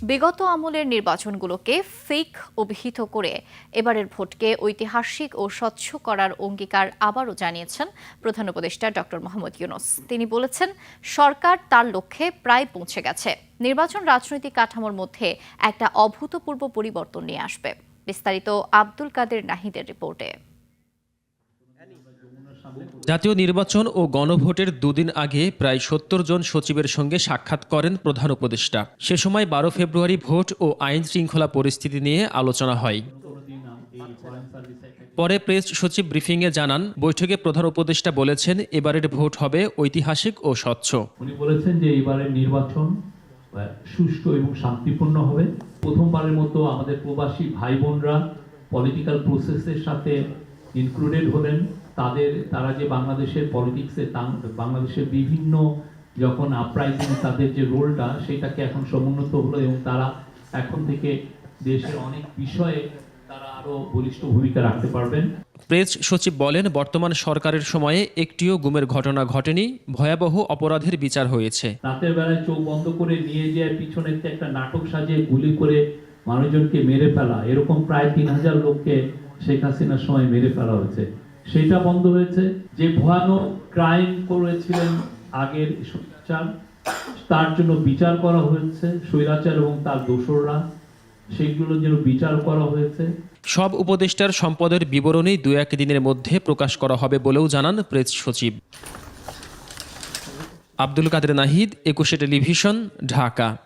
বিগত আমলের নির্বাচনগুলোকে ফেক অভিহিত করে এবারের ভোটকে ঐতিহাসিক ও স্বচ্ছ করার অঙ্গীকার আবারও জানিয়েছেন প্রধান উপদেষ্টা ডক্টর মোহাম্মদ ইউনুস। তিনি বলেছেন, সরকার তার লক্ষ্যে প্রায় পৌঁছে গেছে। নির্বাচন রাজনৈতিক কাঠামোর মধ্যে একটা অভূতপূর্ব পরিবর্তন নিয়ে আসবে। বিস্তারিত আব্দুল কাদের নাহিদের রিপোর্টে। জাতীয় নির্বাচন ও গণভোটের দুদিন আগে প্রায় সত্তর জন সচিবের সঙ্গে সাক্ষাৎ করেন প্রধান উপদেষ্টা। সে সময় বারো ফেব্রুয়ারি ভোট ও আইন শৃঙ্খলা পরিস্থিতি নিয়ে আলোচনা হয়। পরে প্রেস সচিব ব্রিফিংয়ে জানান, বৈঠকে প্রধান উপদেষ্টা বলেছেন, এবারের ভোট হবে ঐতিহাসিক ও স্বচ্ছ। উনি বলেছেন যে এবারের নির্বাচন সুষ্ঠু এবং শান্তিপূর্ণ হবে। প্রথমবারের মতো আমাদের প্রবাসী ভাই বোনরা পলিটিক্যাল প্রসেসের সাথে ইনক্লুডেড হলেন তাদের তারা যে বাংলাদেশের পলিটিক্সে বাংলাদেশের বিভিন্ন যখন আপরাইজিং তাদের যে রোলটা সেটাকে এখন সমুন্নত হলো এবং তারা এখন থেকে দেশের অনেক বিষয়ে তারা আরও বলিষ্ঠ ভূমিকা রাখতে পারবেন। প্রেস সচিব বলেন বর্তমান সরকারের সময়ে একটিও গুমের ঘটনা ঘটেনি ভয়াবহ অপরাধের বিচার হয়েছে। রাতের বেলায় চোখ বন্ধ করে নিয়ে যায় পিছনে একটা নাটক সাজিয়ে গুলি করে মানুষজনকে মেরে ফেলা এরকম প্রায় তিন হাজার লোককে শেখ হাসিনার সময় মেরে ফেলা হয়েছে। সেটা বন্ধ হয়েছে। যে ভয়ানক ক্রাইম করেছিলেন আগের স্বৈরাচার তার জন্য বিচার করা হয়েছে, স্বৈরাচার এবং তার দোসররা। সেগুলোর জন্য বিচার করা হয়েছে। সব উপদেষ্টার সম্পদের বিবরণী দু এক দিনের মধ্যে প্রকাশ করা হবে বলেও জানান প্রেস সচিব। আব্দুল কাদের নাহিদ, একুশে টেলিভিশন, ঢাকা।